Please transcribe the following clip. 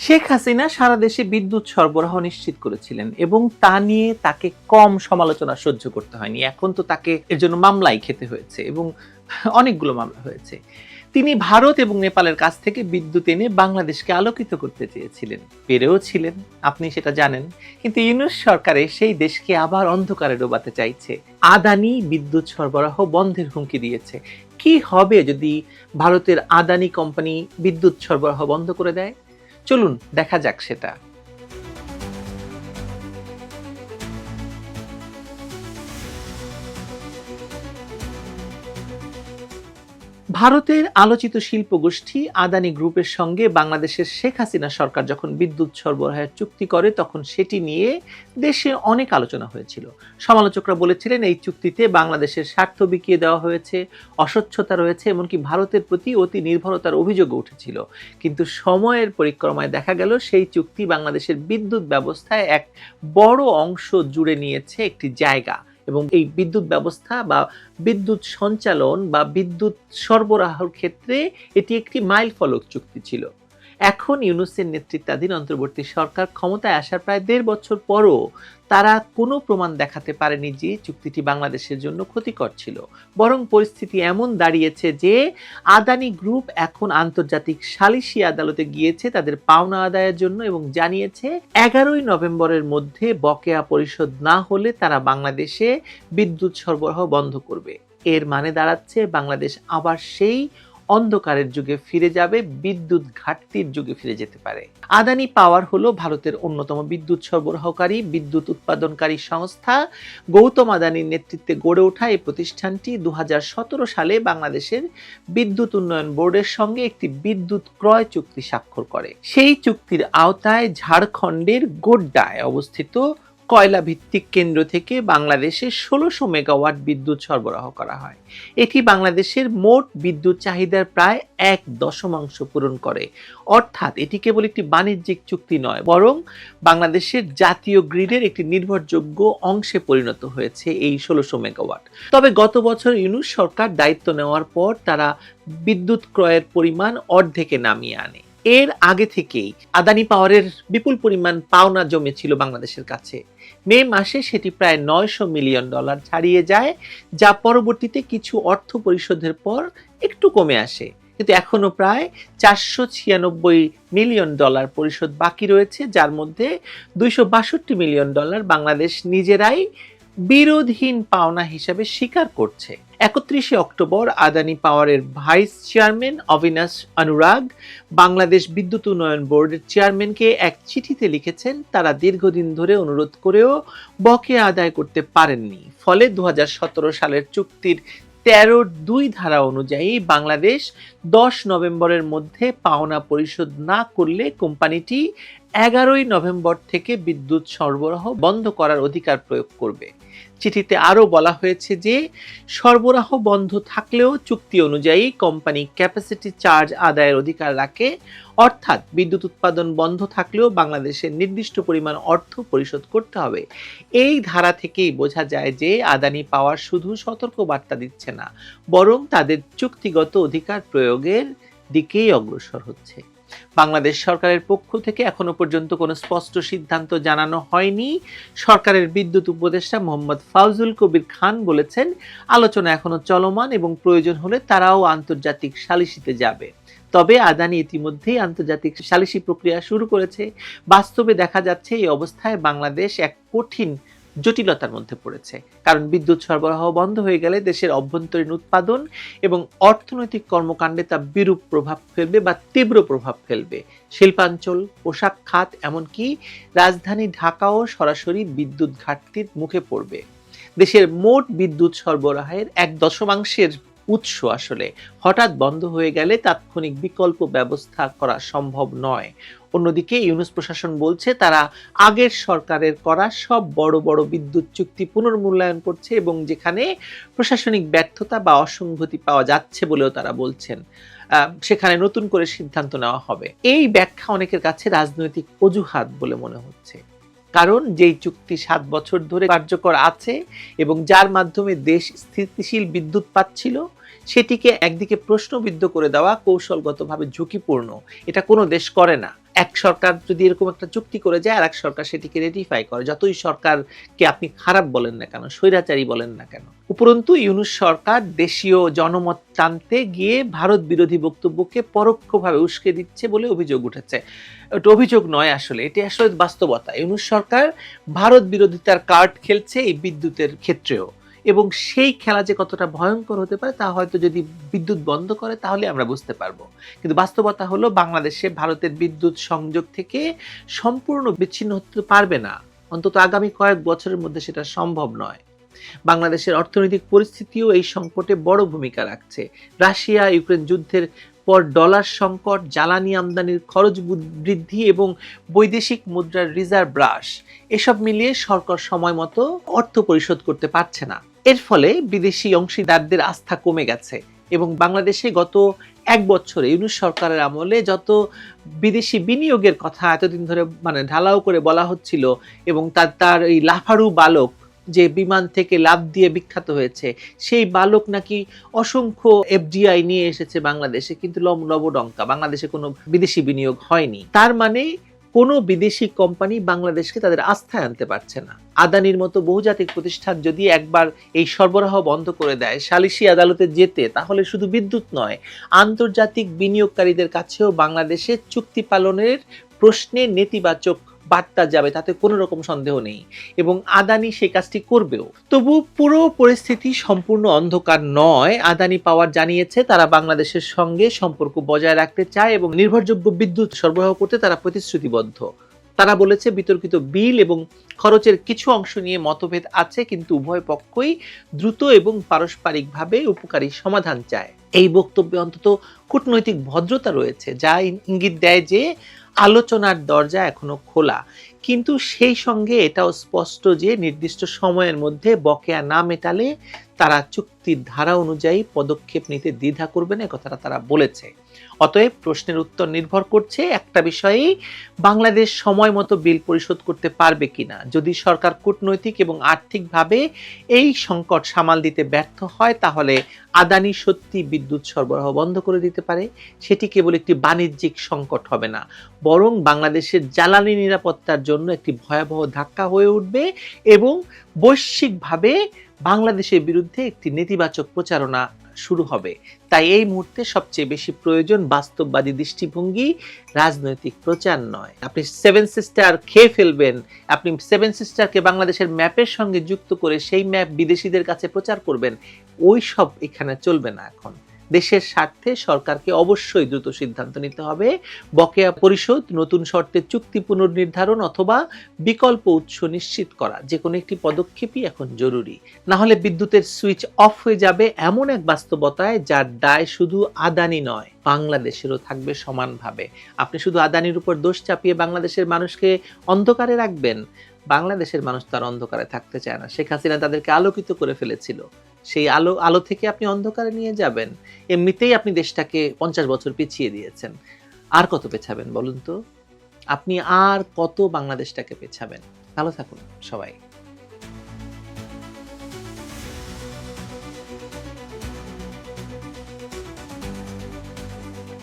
শেখ হাসিনা সারা দেশে বিদ্যুৎ সরবরাহ নিশ্চিত করেছিলেন এবং তা নিয়ে তাকে কম সমালোচনা সহ্য করতে হয়নি। এখন তো তাকে এর জন্য মামলাই খেতে হয়েছে এবং অনেকগুলো মামলা হয়েছে। তিনি ভারত এবং নেপালের কাছ থেকে বিদ্যুৎ এনে বাংলাদেশকে আলোকিত করতে চেয়েছিলেন। পেরেও ছিলেন, আপনি সেটা জানেন। কিন্তু ইউনুস সরকারে সেই দেশকে আবার অন্ধকারে ডোবাতে চাইছে। আদানি বিদ্যুৎ সরবরাহ বন্ধের হুমকি দিয়েছে। কি হবে যদি ভারতের আদানি কোম্পানি বিদ্যুৎ সরবরাহ বন্ধ করে দেয়? চলুন দেখা যাক সেটা। ভারতের আলোচিত শিল্প গোষ্ঠী আদানি গ্রুপের সঙ্গে বাংলাদেশের শেখ হাসিনা সরকার যখন বিদ্যুৎ সরবরাহের চুক্তি করে, তখন সেটি নিয়ে দেশে অনেক আলোচনা হয়েছিল। সমালোচকরা বলেছিলেন, এই চুক্তিতে বাংলাদেশের স্বার্থ বিকিয়ে দেওয়া হয়েছে, অস্বচ্ছতা রয়েছে, এমনকি ভারতের প্রতি অতি নির্ভরতার অভিযোগ উঠেছিল। কিন্তু সময়ের পরিক্রমায় দেখা গেল, সেই চুক্তি বাংলাদেশের বিদ্যুৎ ব্যবস্থায় এক বড় অংশ জুড়ে নিয়েছে একটি জায়গা। এবং এই বিদ্যুৎ ব্যবস্থা বা বিদ্যুৎ সঞ্চালন বা বিদ্যুৎ সরবরাহর ক্ষেত্রে এটি একটি মাইল ফলক চুক্তি ছিল। এখন ইউনুসের নেতৃত্বাধীন অন্তর্বর্তী সরকার ক্ষমতায় আসার প্রায় দেড় বছর পরও তারা কোনো প্রমাণ দেখাতে পারেনি যে চুক্তিটি বাংলাদেশের জন্য ক্ষতিকর ছিল। বরং পরিস্থিতি এমন দাঁড়িয়েছে যে আদানি গ্রুপ এখন আন্তর্জাতিক সালিসি আদালতে গিয়েছে তাদের পাওনা আদায়ের জন্য এবং জানিয়েছে এগারোই নভেম্বরের মধ্যে বকেয়া পরিশোধ না হলে তারা বাংলাদেশে বিদ্যুৎ সরবরাহ বন্ধ করবে। এর মানে দাঁড়াচ্ছে বাংলাদেশ আবার সেই অন্ধকারের যুগে ফিরে যাবে, বিদ্যুৎ ঘাটতির যুগে ফিরে যেতে পারে। আদানি পাওয়ার হলো ভারতের অন্যতম বিদ্যুৎ সরবরাহকারী, বিদ্যুৎ উৎপাদনকারী সংস্থা। গৌতম আদানির নেতৃত্বে গড়ে ওঠা এই প্রতিষ্ঠানটি দু হাজার সতেরো সালে বাংলাদেশের বিদ্যুৎ উন্নয়ন বোর্ডের সঙ্গে একটি বিদ্যুৎ ক্রয় চুক্তি স্বাক্ষর করে। সেই চুক্তির আওতায় ঝাড়খণ্ডের গোড্ডায় অবস্থিত কয়লা ভিত্তিক কেন্দ্র থেকে বাংলাদেশে ষোলোশো মেগাওয়াট বিদ্যুৎ সরবরাহ করা হয়। এটি বাংলাদেশের মোট বিদ্যুৎ চাহিদার প্রায় এক দশমাংশ পূরণ করে। অর্থাৎ এটি কেবল একটি বাণিজ্যিক চুক্তি নয়, বরং বাংলাদেশের জাতীয় গ্রিডের একটি নির্ভরযোগ্য অংশে পরিণত হয়েছে এই ষোলোশো মেগাওয়াট। তবে গত বছর ইউনুস সরকার দায়িত্ব নেওয়ার পর তারা বিদ্যুৎ ক্রয়ের পরিমাণ অর্ধেকে নামিয়ে আনে। এর আগে থেকেই আদানি পাওয়ারের বিপুল পরিমাণ পাওনা জমেছিল বাংলাদেশের কাছে। মে মাসে সেটি প্রায় নয়শো মিলিয়ন ডলার ছাড়িয়ে যায়, যা পরবর্তীতে কিছু অর্থ পরিশোধের পর একটু কমে আসে। কিন্তু এখনও প্রায় চারশো ছিয়ানব্বই মিলিয়ন ডলার পরিশোধ বাকি রয়েছে, যার মধ্যে দুইশো বাষট্টি মিলিয়ন ডলার বাংলাদেশ নিজেরাই বিরোধহীন পাওনা হিসাবে স্বীকার করছে। একত্রিশে অক্টোবর আদানি পাওয়ারের ভাইস চেয়ারম্যান অবিনাশ অনুরাগ বাংলাদেশ বিদ্যুৎ উন্নয়ন বোর্ডের চেয়ারম্যানকে এক চিঠিতে লিখেছেন, তারা দীর্ঘদিন ধরে অনুরোধ করেও বকেয়া আদায় করতে পারেননি। ফলে দু হাজার সতেরো সালের চুক্তির তেরো দুই ধারা অনুযায়ী বাংলাদেশ দশ নভেম্বরের মধ্যে পাওনা পরিশোধ না করলে কোম্পানিটি এগারোই নভেম্বর থেকে বিদ্যুৎ সরবরাহ বন্ধ করার অধিকার প্রয়োগ করবে। চিঠিতে আরও বলা হয়েছে যে, সরবরাহ বন্ধ থাকলেও চুক্তি অনুযায়ী কোম্পানি ক্যাপাসিটি চার্জ আদায়ের অধিকার রাখে, অর্থাৎ বিদ্যুৎ উৎপাদন বন্ধ থাকলেও বাংলাদেশের নির্দিষ্ট পরিমাণ অর্থ পরিশোধ করতে হবে। এই ধারা থেকেই বোঝা যায় যে, আদানি পাওয়ার শুধু সতর্ক বার্তা দিচ্ছে না, বরং তাদের চুক্তিগত অধিকার প্রয়োগের দিকেই অগ্রসর হচ্ছে। বাংলাদেশ সরকারের পক্ষ থেকে এখনও পর্যন্ত কোনো স্পষ্ট সিদ্ধান্ত জানানো হয়নি। সরকারের বিদ্যুৎ উপদেষ্টা মোহাম্মদ ফাউজুল কবির খান বলেছেন, আলোচনা এখনও চলমান এবং প্রয়োজন হলে তারাও আন্তর্জাতিক সালিসিতে যাবে। তবে আদানি ইতিমধ্যেই আন্তর্জাতিক সালিসি প্রক্রিয়া শুরু করেছে। বাস্তবে দেখা যাচ্ছে এই অবস্থায় বাংলাদেশ এক কঠিন জটিলতার মধ্যে পড়েছে। কারণ বিদ্যুৎ সরবরাহ বন্ধ হয়ে গেলে দেশের অভ্যন্তরীণ উৎপাদন এবং অর্থনৈতিক কর্মকাণ্ডে তা বিরূপ প্রভাব ফেলবে বা তীব্র প্রভাব ফেলবে। শিল্পাঞ্চল, পোশাক, খাত এমনকি রাজধানী ঢাকাও সরাসরি বিদ্যুৎ ঘাটতির মুখে পড়বে। দেশের মোট বিদ্যুৎ সরবরাহের এক দশমাংশের উৎস আসলে হঠাৎ বন্ধ হয়ে গেলে তাৎক্ষণিক বিকল্প ব্যবস্থা করা সম্ভব নয়। অন্যদিকে ইউনুস প্রশাসন বলছে তারা আগের সরকারের করা সব বড় বড় বিদ্যুৎ চুক্তি পুনর্মূল্যায়ন করছে এবং যেখানে প্রশাসনিক ব্যর্থতা বা অসংগতি পাওয়া যাচ্ছে বলেও তারা বলছেন। সেখানে নতুন করে সিদ্ধান্ত নেওয়া হবে। এই ব্যাখ্যা অনেকের কাছে রাজনৈতিক অজুহাত বলে মনে হচ্ছে। কারণ যেই চুক্তি সাত বছর ধরে কার্যকর আছে এবং যার মাধ্যমে দেশ স্থিতিশীল বিদ্যুৎ পাচ্ছিল, সেটিকে একদিকে প্রশ্নবিদ্ধ করে দেওয়া কৌশলগতভাবে ঝুঁকিপূর্ণ। এটা কোনো দেশ করে না। এক সরকার যদি এরকম একটা চুক্তি করে যায় আর এক সরকার সেটিকে রেটিফাই করে। যতই সরকারকে আপনি খারাপ বলেন না কেন, স্বৈরাচারী বলেন না কেন, উপরন্তু ইউনুস সরকার দেশীয় জনমত টানতে গিয়ে ভারত বিরোধী বক্তব্যকে পরোক্ষভাবে উস্কে দিচ্ছে বলে অভিযোগ উঠেছে। এটা অভিযোগ নয় আসলে, এটি আসলে বাস্তবতা। ইউনুস সরকার ভারত বিরোধিতার কার্ড খেলছে এই বিদ্যুতের ক্ষেত্রেও। এবং সেই খেলা যে কতটা ভয়ঙ্কর হতে পারে তা হয়তো যদি বিদ্যুৎ বন্ধ করে, তাহলে আমরা বুঝতে পারব। কিন্তু বাস্তবতা হলো, বাংলাদেশে ভারতের বিদ্যুৎ সংযোগ থেকে সম্পূর্ণ বিচ্ছিন্ন হতে পারবে না। অন্তত আগামী কয়েক বছরের মধ্যে সেটা সম্ভব নয়। বাংলাদেশের অর্থনৈতিক পরিস্থিতিও এই সংকটে বড় ভূমিকা রাখছে। রাশিয়া ইউক্রেন যুদ্ধের পর ডলার সংকট, জ্বালানি আমদানির খরচ বৃদ্ধি এবং বৈদেশিক মুদ্রার রিজার্ভ হ্রাস। এসব মিলিয়ে সরকার সময় মতো অর্থ পরিশোধ করতে পারছে না। এর ফলে বিদেশি অংশীদারদের আস্থা কমে গেছে এবং বাংলাদেশে গত এক বছরে ইউনুস সরকারের আমলে যত বিদেশি বিনিয়োগের কথা এতদিন ধরে মানে ঢালাও করে বলা হচ্ছিল এবং তার তার এই লাফারু বালক যে বিমান থেকে লাভ দিয়ে বিখ্যাত হয়েছে, সেই বালক নাকি অসংখ্য এফডিআই নিয়ে এসেছে বাংলাদেশে, কিন্তু লবডঙ্কা বাংলাদেশে কোনো বিদেশি বিনিয়োগ হয়নি। তার মানে কোনো বিদেশি কোম্পানি বাংলাদেশকে তাদের আস্থায় আনতে পারছে না। আদানির মতো বহুজাতিক প্রতিষ্ঠান যদি একবার এই সরবরাহ বন্ধ করে দেয়, সালিসি আদালতে যেতে, তাহলে শুধু বিদ্যুৎ নয়, আন্তর্জাতিক বিনিয়োগকারীদের কাছেও বাংলাদেশে চুক্তি পালনের প্রশ্নে নেতিবাচক বার্তা যাবে, তাতে কোনো রকম সন্দেহ নেই। এবং আদানি সেই কাজটি করবেও। তবু পুরো পরিস্থিতি সম্পূর্ণ অন্ধকার নয়, আদানি পাওয়ার জানিয়েছে, তারা বাংলাদেশের সঙ্গে সম্পর্ক বজায় রাখতে চায় এবং নির্ভরযোগ্য বিদ্যুৎ সরবরাহ করতে তারা প্রতিশ্রুতিবদ্ধ। তারা বলেছে, বিতর্কিত বিল এবং খরচের কিছু অংশ নিয়ে মতভেদ আছে, কিন্তু উভয় পক্ষই দ্রুত এবং পারস্পরিকভাবে উপকারী সমাধান চায়। এই বক্তব্যে অন্তত কূটনৈতিক ভদ্রতা রয়েছে, যা ইঙ্গিত দেয় যে আলোচনার দরজা এখনও খোলা। কিন্তু সেই সঙ্গে এটাও স্পষ্ট যে নির্দিষ্ট সময়ের মধ্যে বকেয়া না মেটালে তারা চুক্তির ধারা অনুযায়ী পদক্ষেপ নিতে দ্বিধা করবে না কথাটা তারা বলেছে। অতএব প্রশ্নের উত্তর নির্ভর করছে একটা বিষয়েই, বাংলাদেশ সময় মতো বিল পরিশোধ করতে পারবে কিনা? যদি সরকার কূটনৈতিক এবং আর্থিকভাবে এই সংকট সামাল দিতে ব্যর্থ হয়, তাহলে আদানি সত্যি বিদ্যুৎ সরবরাহ বন্ধ করে দিতে পারে। সেটি কেবল একটি বাণিজ্যিক সংকট হবে না, বরং বাংলাদেশের জ্বালানি নিরাপত্তার জন্য একটি ভয়াবহ ধাক্কা হয়ে উঠবে এবং বৈশ্বিকভাবে বাংলাদেশের বিরুদ্ধে একটি নেতিবাচক প্রচারণা শুরু হবে। তাই এই মুহূর্তে সবচেয়ে বেশি প্রয়োজন বাস্তববাদী দৃষ্টিভঙ্গি, রাজনৈতিক প্রচার নয়। আপনি সেভেন সিস্টার খেয়ে ফেলবেন। আপনি সেভেন সিস্টারকে বাংলাদেশের ম্যাপের সঙ্গে যুক্ত করে সেই ম্যাপ বিদেশিদের কাছে প্রচার করবেন। ওই সব এখানে চলবে না এখন। দেশের স্বার্থে সরকারকে অবশ্যই দ্রুত সিদ্ধান্ত নিতে হবে। বকেয়া পরিশোধ, নতুন শর্তে চুক্তি পুনর্নির্ধারণ অথবা বিকল্প উৎস নিশ্চিত করা যে কোনো একটি পদক্ষেপই এখন জরুরি। না হলে বিদ্যুতের সুইচ অফ হয়ে যাবে এমন এক বাস্তবতায় যার দায় শুধু আদানি নয়, বাংলাদেশেরও থাকবে সমানভাবে। আপনি শুধু আদানির উপর দোষ চাপিয়ে বাংলাদেশের মানুষকে অন্ধকারে রাখবেন, বাংলাদেশের মানুষ তার অন্ধকারে থাকতে চায় না। শেখ হাসিনা তাদেরকে আলোকিত করে ফেলেছিল। সেই আলো আলো থেকে আপনি অন্ধকারে নিয়ে যাবেন। এমনিতেই আপনি দেশটাকে পঞ্চাশ বছর পিছিয়ে দিয়েছেন। আর কত পেছাবেন বলুন তো? আপনি আর কত বাংলাদেশটাকে পেছাবেন? ভালো থাকুন সবাই।